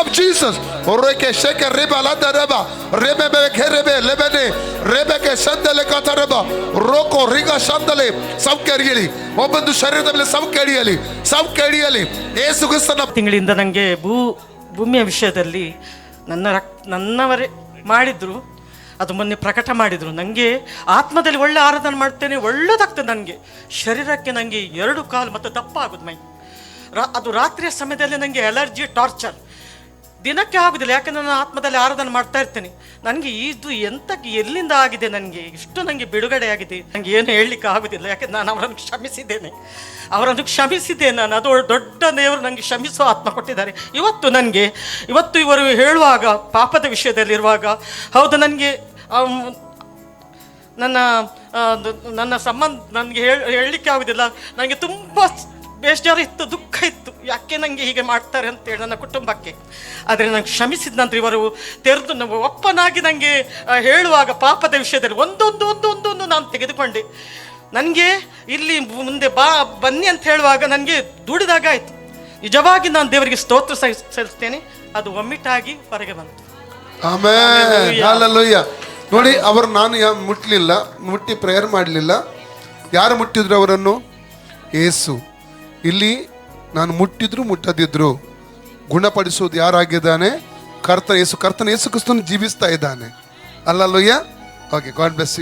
of Jesus. Oreke sheke reba la da reba. Rebe be ke rebe lebene. Rebe ke shandele katareba. Roko riga shandele. ಸೌಖ್ಯ ಅಡಿಯಲಿ ಒಬ್ಬಂದು ಶರೀರದ ಮೇಲೆ ಸೌಖ್ಯ ಅಡಿಯಲಿ ಸೌಖ್ಯ ಅಡಿಯಲಿ ಏಸು ಕ್ರಿಸ್ತನ ತಿಂಗಳಿಂದ ನನಗೆ ಭೂ, ಭೂಮಿಯ ವಿಷಯದಲ್ಲಿ ನನ್ನ ರಕ್, ನನ್ನವರೇ ಮಾಡಿದ್ರು ಅದು ಮೊನ್ನೆ ಪ್ರಕಟ ಮಾಡಿದರು ನನಗೆ ಆತ್ಮದಲ್ಲಿ ಒಳ್ಳೆ ಆರಾಧನೆ ಮಾಡ್ತೇನೆ ಒಳ್ಳೆದಾಗ್ತದೆ ನನಗೆ ಶರೀರಕ್ಕೆ ನನಗೆ ಎರಡು ಕಾಲು ಮತ್ತು ದಪ್ಪ ಆಗೋದು ಮೈ ರಾ, ಅದು ರಾತ್ರಿಯ ಸಮಯದಲ್ಲಿ ನನಗೆ ಅಲರ್ಜಿ, ಟಾರ್ಚರ್ ದಿನಕ್ಕೆ ಆಗುದಿಲ್ಲ, ಯಾಕಂದ್ರೆ ನಾನು ಆತ್ಮದಲ್ಲಿ ಆರಾಧನೆ ಮಾಡ್ತಾ ಇರ್ತೇನೆ. ನನಗೆ ಇದು ಎಂತಕ್ಕೆ ಎಲ್ಲಿಂದ ಆಗಿದೆ ನನಗೆ? ಇಷ್ಟು ನನಗೆ ಬಿಡುಗಡೆ ಆಗಿದೆ. ನನಗೆ ಏನು ಹೇಳಲಿಕ್ಕೆ ಆಗುದಿಲ್ಲ, ಯಾಕಂದ್ರೆ ನಾನು ಅವರನ್ನು ಕ್ಷಮಿಸಿದ್ದೇನೆ. ಅವರನ್ನು ಕ್ಷಮಿಸಿದ್ದೇನೆ ನಾನು. ಅದು ದೊಡ್ಡ ದೇವರು ನನಗೆ ಕ್ಷಮಿಸುವ ಆತ್ಮ ಕೊಟ್ಟಿದ್ದಾರೆ. ಇವತ್ತು ನನಗೆ, ಇವತ್ತು ಇವರು ಹೇಳುವಾಗ, ಪಾಪದ ವಿಷಯದಲ್ಲಿರುವಾಗ, ಹೌದು, ನನಗೆ ನನ್ನ ನನ್ನ ಸಂಬಂಧ, ನನಗೆ ಹೇಳ, ಹೇಳಲಿಕ್ಕೆ ಆಗುದಿಲ್ಲ. ನನಗೆ ತುಂಬ ಬೇಜಾರು ಇತ್ತು ದುಃಖ ಇತ್ತು. ಯಾಕೆ ನನಗೆ ಹೀಗೆ ಮಾಡ್ತಾರೆ ಅಂತೇಳಿ ನನ್ನ ಕುಟುಂಬಕ್ಕೆ. ಆದರೆ ನಂಗೆ ಕ್ಷಮಿಸಿದ ನಂತರ ಇವರು ತೆರೆದು ನಾವು ಒಪ್ಪನಾಗಿ ನನಗೆ ಹೇಳುವಾಗ ಪಾಪದ ವಿಷಯದಲ್ಲಿ ಒಂದೊಂದು ಒಂದು ಒಂದೊಂದು ನಾನು ತೆಗೆದುಕೊಂಡೆ. ನನಗೆ ಇಲ್ಲಿ ಮುಂದೆ ಬಾ ಬನ್ನಿ ಅಂತ ಹೇಳುವಾಗ ನನಗೆ ದುಡಿದಾಗ ಆಯಿತು ನಿಜವಾಗಿ ನಾನು ದೇವರಿಗೆ ಸ್ತೋತ್ರ ಸಲ್ಲಿಸ್- ಸಲ್ಲಿಸ್ತೇನೆ. ಅದು ಒಮ್ಮಿಟ್ಟಾಗಿ ಹೊರಗೆ ಬಂತು. ನೋಡಿ ಅವರು ನಾನು ಯಾ ಮುಟ್ಲಿಲ್ಲ ಮುಟ್ಟಿ ಪ್ರೇಯರ್ ಮಾಡಲಿಲ್ಲ. ಯಾರು ಮುಟ್ಟಿದ್ರು ಅವರನ್ನು? ಏಸು. ಇಲ್ಲಿ ನಾನು ಮುಟ್ಟಿದ್ರು ಮುಟ್ಟದಿದ್ರು ಗುಣಪಡಿಸುವುದು ಯಾರಾಗಿದ್ದಾನೆ? ಕರ್ತನ ಯೇಸು ಕರ್ತನ ಯೇಸು ಕ್ರಿಸ್ತನು ಜೀವಿಸ್ತಾ ಇದ್ದಾನೆ. ಅಲ್ಲಲ್ಲೂಯ್ಯ? Okay god bless